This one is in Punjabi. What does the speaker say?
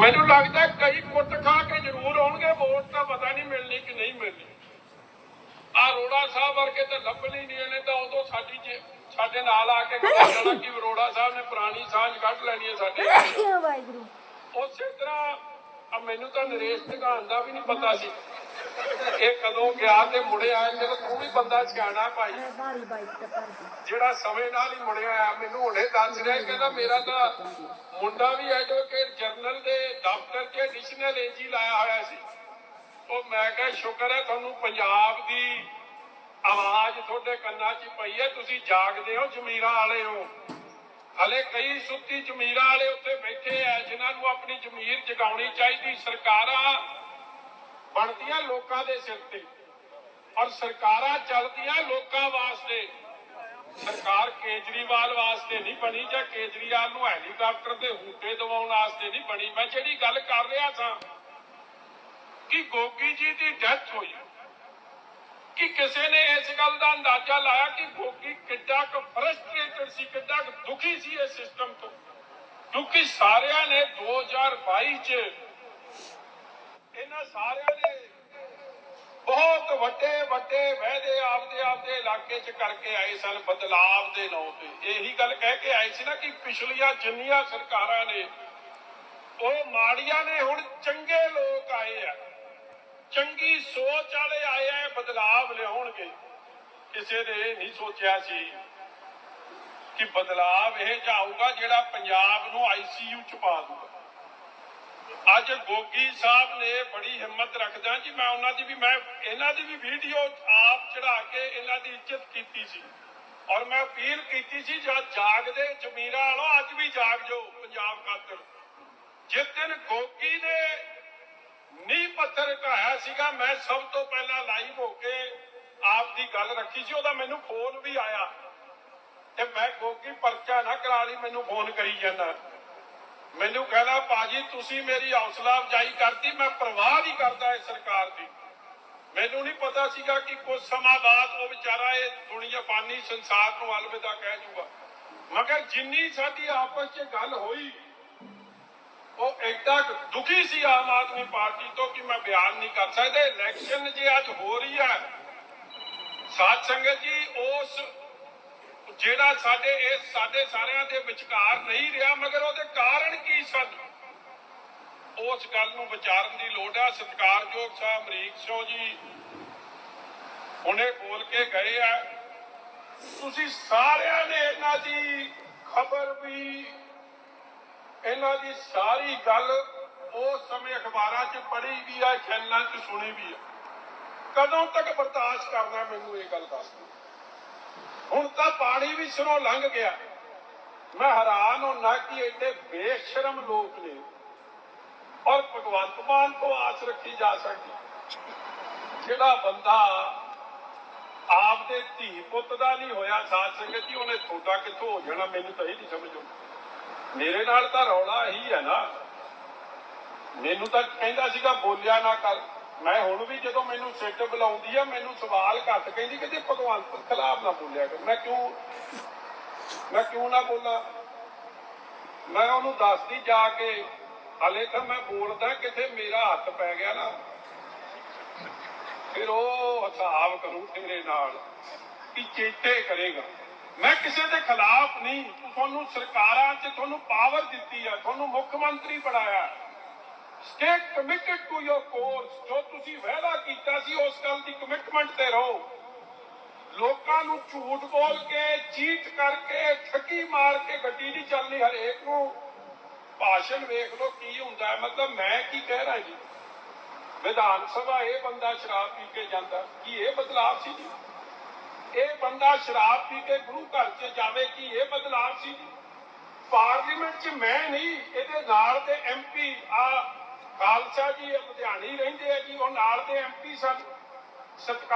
ਮੈਨੂੰ ਲੱਗਦਾ ਕਈ ਕੁੱਟ ਖਾ ਕੇ ਜ਼ਰੂਰ ਆਉਣਗੇ ਵੋਟ ਤਾਂ ਪਤਾ ਨਹੀਂ ਮਿਲਣੀ ਕਿ ਨਹੀਂ ਮਿਲਣੀ। ਆ ਰੋੜਾ ਸਾਹਿਬ ਵਰਗੇ ਤਾਂ ਲੱਭਣੀ ਨਹੀਂ ਇਹਨੇ ਤਾਂ ਉਦੋਂ ਸਾਡੀ ਜੇ ਸਾਡੇ ਨਾਲ ਆ ਕੇ ਕਹਿ ਦੇਣਾ ਕਿ ਰੋੜਾ ਸਾਹਿਬ ਨੇ ਪੁਰਾਣੀ ਸਾਂਝ ਕੱਢ ਲੈਣੀ ਹੈ ਸਾਡੇ। ਵਾਹਿਗੁਰੂ। ਉਸੇ ਤਰ੍ਹਾਂ ਆ ਮੈਨੂੰ ਤਾਂ ਨਰੇਸ਼ ਦੁਕਾਨ ਦਾ ਵੀ ਨਹੀਂ ਪਤਾ ਸੀ। ਇਹ ਕਦੋਂ ਗਿਆ ਤੇ ਮੁੜਿਆ ਆਇਆ? ਤੇ ਤੂੰ ਵੀ ਬੰਦਾ ਸਿਆਣਾ ਭਾਈ। ਭਾਰੀ ਬਾਈਕ ਤੇ ਭਰ ਗਈ। ਜਿਹੜਾ ਸਮੇਂ ਨਾਲ ਹੀ ਮੁੜਿਆ ਆ ਮੈਨੂੰ ਹੁਣੇ ਦੱਸ ਰਿਹਾ ਕਹਿੰਦਾ ਮੇਰਾ ਤਾਂ ਮੁੰਡਾ ਵੀ ਐਡਵੋਕੇਟ ਜਨਰਲ ਦੇ ਦਫ਼ਤਰ 'ਚ ਐਡੀਸ਼ਨਲ ਏਜੀ ਲਾਇਆ ਹੋਇਆ ਸੀ। ਉਹ ਮੈਂ ਕਿਹਾ ਸ਼ੁਕਰ ਹੈ ਤੁਹਾਨੂੰ ਪੰਜਾਬ ਦੀ ਆਵਾਜ਼ ਤੁਹਾਡੇ ਕੰਨਾਂ 'ਚ ਪਈ ਹੈ। ਤੁਸੀਂ ਜਾਗਦੇ ਹੋ ਜ਼ਮੀਰਾਂ ਵਾਲੇ ਹੋ। ਹਲੇ ਕਈ ਸੁੱਤੀ ਜ਼ਮੀਰਾਂ ਵਾਲੇ ਉੱਥੇ ਬੈਠੇ ਆ ਜਿਨ੍ਹਾਂ ਨੂੰ ਆਪਣੀ ਜ਼ਮੀਰ ਜਗਾਉਣੀ ਚਾਹੀਦੀ। ਸਰਕਾਰਾਂ ਬਣਦੀਆਂ ਲੋਕਾਂ ਦੇ ਸਿਰ ਤੇ। ਔਰ ਸਰਕਾਰਾਂ ਚੱਲਦੀਆਂ ਲੋਕਾਂ ਵਾਸਤੇ। ਸਰਕਾਰ ਕੇਜਰੀਵਾਲ ਵਾਸਤੇ ਨਹੀਂ ਬਣੀ ਜਾਂ ਕੇਜਰੀਵਾਲ ਨੂੰ ਹੈਲੀਕਾਪਟਰ ਦੇ ਹੂਟੇ ਦਵਾਉਣ ਵਾਸਤੇ ਨਹੀਂ ਬਣੀ। ਮੈਂ ਜਿਹੜੀ ਗੱਲ ਕਰ ਰਿਹਾ ਸਾਂ ਕਿ ਗੋਗੀ ਜੀ ਦੀ ਡੈਥ ਹੋਈ। ਕਿ ਕਿਸੇ ਨੇ ਇਸ ਗੱਲ ਦਾ ਅੰਦਾਜ਼ਾ ਲਾਇਆ ਕਿ ਗੋਗੀ ਕਿੱਡਾ ਕੁ ਫਰਸਟ੍ਰੇਟਡ ਸੀ, ਕਿੱਡਾ ਕੁ ਦੁਖੀ ਸੀ ਇਸ ਸਿਸਟਮ ਤੋਂ। ਕਿਉਂਕਿ ਸਾਰਿਆਂ ਨੇ 2022 ਚ ਇਹਨਾਂ ਸਾਰਿਆਂ ਨੇ ਬਹੁਤ ਵੱਡੇ ਵੱਡੇ ਵਾਅਦੇ ਆਪਦੇ ਆਪਦੇ ਇਲਾਕੇ 'ਚ ਕਰਕੇ ਆਏ ਸਨ, ਬਦਲਾਵ ਦੇ ਨਾਂ ਤੇ। ਇਹੀ ਗੱਲ ਕਹਿ ਕੇ ਆਏ ਸੀ ਨਾ ਕਿ ਪਿਛਲੀਆਂ ਜਿੰਨੀਆਂ ਸਰਕਾਰਾਂ ਨੇ, ਉਹ ਮਾੜੀਆਂ ਨੇ, ਹੁਣ ਚੰਗੇ ਲੋਕ ਆਏ ਆ। ਚੰਗੀ ਸੋਚ ਵਾਲੇ ਆਏ ਆ ਬਦਲਾਵ ਲਿਆਉਣਗੇ। ਕਿਸੇ ਨੇ ਇਹ ਨਹੀਂ ਸੋਚਿਆ ਸੀ ਕਿ ਬਦਲਾਵ ਇਹ ਜਾਊਗਾ ਜਿਹੜਾ ਪੰਜਾਬ ਨੂੰ ਆਈਸੀਯੂ 'ਚ ਪਾ ਦੂਗਾ। ਅੱਜ ਗੋਗੀ ਸਾਹਿਬ ਨੇ ਬੜੀ ਹਿੰਮਤ ਰੱਖਦਾ ਜੀ, ਮੈਂ ਉਹਨਾਂ ਦੀ ਵੀ, ਮੈਂ ਇਹਨਾਂ ਦੀ ਵੀ ਵੀਡੀਓ ਆਪ ਚੜਾ ਕੇ ਇਹਨਾਂ ਦੀ ਇੱਜ਼ਤ ਕੀਤੀ ਸੀ। ਔਰ ਮੈਂ ਅਪੀਲ ਕੀਤੀ ਸੀ ਜਦ ਜਾਗਦੇ ਜ਼ਮੀਰਾਂ ਵਾਲੋ ਅੱਜ ਵੀ ਜਾਗ ਜਾਓ ਪੰਜਾਬ ਖਾਤਰ। ਜਿਸ ਦਿਨ ਗੋਗੀ ਨੇ ਨੀਂਹ ਪੱਥਰ ਘਾਇਆ ਸੀਗਾ, ਮੈਂ ਸਭ ਤੋਂ ਪਹਿਲਾਂ ਲਾਈਵ ਹੋ ਕੇ ਆਪ ਦੀ ਗੱਲ ਰੱਖੀ ਸੀ, ਉਹਦਾ ਮੈਨੂੰ ਫੋਨ ਵੀ ਆਇਆ। ਤੇ ਮੈਂ, ਗੋਗੀ, ਪਰਚਾ ਨਾ ਕਰਾ ਲਈ, ਮੈਨੂੰ ਫੋਨ ਕਰੀ ਜਾਂਦਾ। ਮੈਨੂੰ ਕਹਿੰਦਾ ਬਾਜੀ ਤੁਸੀਂ ਮੇਰੀ ਹੌਸਲਾ ਅਫਜਾਈ ਕਰਤੀ, ਮੈਂ ਪਰਵਾਹ ਨਹੀਂ ਕਰਦਾ ਇਸ ਸਰਕਾਰ ਦੀ। ਮੈਨੂੰ ਨਹੀਂ ਪਤਾ ਸੀਗਾ ਕਿ ਕੁਝ ਸਮਾਂ ਬਾਅਦ ਉਹ ਵਿਚਾਰਾ ਇਹ ਦੁਨੀਆ ਪਾਨੀ ਸੰਸਾਰ ਨੂੰ ਅਲਵਿਦਾ ਕਹਿ ਜੂਗਾ। ਮਗਰ ਜਿੰਨੀ ਸਾਡੀ ਆਪਸ 'ਚ ਗੱਲ ਹੋਈ, ਉਹ ਐਡਾ ਦੁਖੀ ਸੀ ਆਮ ਆਦਮੀ ਪਾਰਟੀ ਤੋਂ ਕਿ ਮੈਂ ਬਿਆਨ ਨਹੀਂ ਕਰ ਸਕਦਾ। ਇਲੈਕਸ਼ਨ ਜੇ ਅੱਜ ਹੋ ਰਹੀ ਹੈ, ਸਾਧ ਸੰਗਤ ਜੀ, ਉਸ ਜਿਹੜਾ ਸਾਡੇ ਇਸ ਸਾਡੇ ਸਾਰਿਆਂ ਦੇ ਵਿਚਕਾਰ ਨਹੀਂ ਰਿਹਾ, ਮਗਰ ਉਹਦੇ ਕਾਰ ਉਸ ਗੱਲ ਨੂੰ ਵਿਚਾਰਨ ਦੀ ਲੋੜ ਹੈ ਸਤਿਕਾਰਯੋਗ ਸਾਹਿਬ ਅਮਰੀਕ ਸਿੰਘ ਜੀ ਉਹਨੇ ਬੋਲ ਕੇ ਗਏ ਆ। ਤੁਸੀਂ ਸਾਰਿਆਂ ਨੇ ਇਹਨਾਂ ਦੀ ਖਬਰ ਵੀ, ਇਹਨਾਂ ਦੀ ਸਾਰੀ ਗੱਲ ਉਸ ਸਮੇਂ ਅਖਬਾਰਾਂ 'ਚ ਪੜ੍ਹੀ ਵੀ ਆ ਚੈਨਲਾਂ 'ਚ ਸੁਣੀ ਵੀ ਆ। ਕਦੋਂ ਤੱਕ ਬਰਦਾਸ਼ਤ ਕਰਨਾ ਮੈਨੂੰ ਇਹ ਗੱਲ ਦੱਸ ਦਿਓ। ਹੁਣ ਤਾਂ ਪਾਣੀ ਵੀ ਸਿਰੋਂ ਲੰਘ ਗਿਆ। ਮੈਂ ਹੈਰਾਨ ਹੁੰਨਾ ਕਿ ਐਡੇ ਬੇਸ਼ਰਮ ਲੋਕ ਨੇ ਔਰ ਭਗਵੰਤ ਮਾਨ ਤੋਂ ਆਸ ਰੱਖੀ ਜਾ ਸਕਦੀ। ਜਿਹੜਾ ਬੰਦਾ ਆਪ ਧੀ ਪੁੱਤ ਦਾ ਨਹੀਂ ਹੋਇਆ ਸਾਧ ਸੰਗਤ ਜੀ, ਉਹਨੇ ਤੁਹਾਡਾ ਕਿੱਥੋਂ ਹੋ ਜਾਣਾ, ਮੈਨੂੰ ਤਾਂ ਇਹ ਨਹੀਂ ਸਮਝ ਆਉਂਦੀ। ਮੇਰੇ ਨਾਲ ਤਾਂ ਰੌਲਾ ਇਹੀ ਹੈ ਨਾ। ਮੈਨੂੰ ਤਾਂ ਕਹਿੰਦਾ ਸੀਗਾ, ਬੋਲਿਆ ਨਾ ਕਰ। ਮੈਂ ਹੁਣ ਵੀ ਜਦੋਂ ਮੈਨੂੰ ਸਿੱਟ ਬੁਲਾਉਂਦੀ ਆ, ਮੈਨੂੰ ਸਵਾਲ ਘੱਟ ਕਹਿੰਦੀ ਕਿ ਭਗਵੰਤ ਖਿਲਾਫ ਨਾ ਬੋਲਿਆ ਕਰ। ਮੈਂ ਕਿਉਂ ਮੈਂ ਕਿਉਂ ਨਾ ਬੋਲਾਂ? ਮੈਂ ਉਹਨੂੰ ਦੱਸਦੀ ਜਾ ਕੇ ਹਲੇ ਤਾਂ ਮੈਂ ਬੋਲਦਾ ਕਿਤੇ ਮੇਰਾ ਹੱਥ ਪੈ ਗਿਆ ਨਾ। ਫਿਰ ਉਹ ਹਿਸਾਬ ਕਰੂ ਤੇਰੇ ਨਾਲ ਕਿ ਚੇਤੇ ਕਰੇਗਾ। ਮੈਂ ਕਿਸੇ ਦੇ ਖਿਲਾਫ ਨਹੀਂ, ਤੁਹਾਨੂੰ ਸਰਕਾਰਾਂ 'ਚ ਤੁਹਾਨੂੰ ਪਾਵਰ ਦਿੱਤੀ ਆ, ਤੁਹਾਨੂੰ ਮੁੱਖ ਮੰਤਰੀ ਬਣਾਇਆ। Stay committed to your course ਜੋ ਤੁਸੀਂ ਵਾਅਦਾ ਕੀਤਾ ਸੀ, ਉਸ ਗੱਲ ਦੀ ਕਮਿਟਮੈਂਟ ਤੇ ਰਹੋ। ਲੋਕਾਂ ਨੂੰ ਝੂਠ ਬੋਲ ਕੇ, ਚੀਟ ਕਰਕੇ, ਠੱਗੀ ਮਾਰ ਕੇ ਗੱਡੀ ਨਹੀਂ ਚੱਲਣੀ ਹਰੇਕ ਨੂੰ। ਭਾਸ਼ਣ ਵੇਖ ਲਓ ਕੀ ਹੁੰਦਾ। ਹੈ ਮਤਲਬ ਮੈਂ ਕੀ ਕਹਿ ਰਿਹਾ ਜੀ? ਵਿਧਾਨ ਸਭਾ ਇਹ ਬੰਦਾ ਸ਼ਰਾਬ ਪੀ ਕੇ ਜਾਂਦਾ। ਕੀ ਇਹ ਬਦਲਾਅ ਸੀ ਜੀ? ਇਹ ਬੰਦਾ ਸ਼ਰਾਬ ਪੀ ਕੇ ਗੁਰੂ ਘਰ 'ਚ ਜਾਵੇ ਕੀ ਇਹ ਬਦਲਾਅ ਸੀ ਜੀ? ਪਾਰਲੀਮੈਂਟ 'ਚ ਮੈਂ ਨਹੀਂ, ਇਹਦੇ ਨਾਲ ਦੇ ਐਮਪੀ ਆ ਖਾਲਸਾ ਜੀ ਲੁਧਿਆਣੀ ਰਹਿੰਦੇ ਆ ਜੀ, ਉਹ ਨਾਲ ਦੇ ਐਮਪੀ ਸਨ। ਸਤਿਕਾਰ